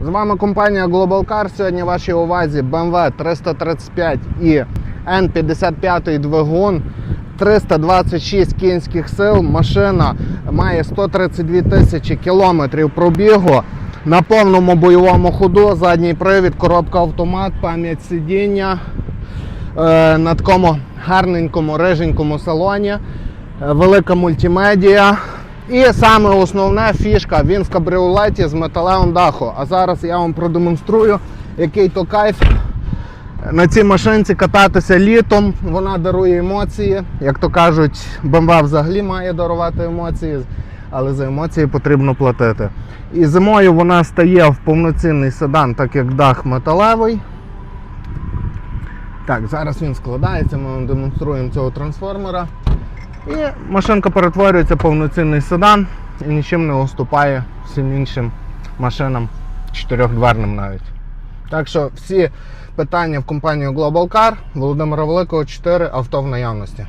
З вами компанія Global Car. Сьогодні вашій увазі BMW 335 і N55 двигун. 326 кінських сил. Машина має 132 тисячі кілометрів пробігу. На повному бойовому ходу, задній привід, коробка автомат, пам'ять сидіння е, на такому гарненькому риженькому салоні, е, велика мультимедіа. І саме основна фішка, він в кабріолеті з металевим дахом. А зараз я вам продемонструю, який то кайф на цій машинці кататися літом. Вона дарує емоції. Як то кажуть, BMW взагалі має дарувати емоції, але за емоції потрібно платити. І зимою вона стає в повноцінний седан, так як дах металевий. Так, зараз він складається, ми вам демонструємо цього трансформера. І машинка перетворюється в повноцінний седан і нічим не уступає всім іншим машинам, чотирьохдверним навіть. Так що всі питання в компанію Global Car Володимира Великого 4 авто в наявності.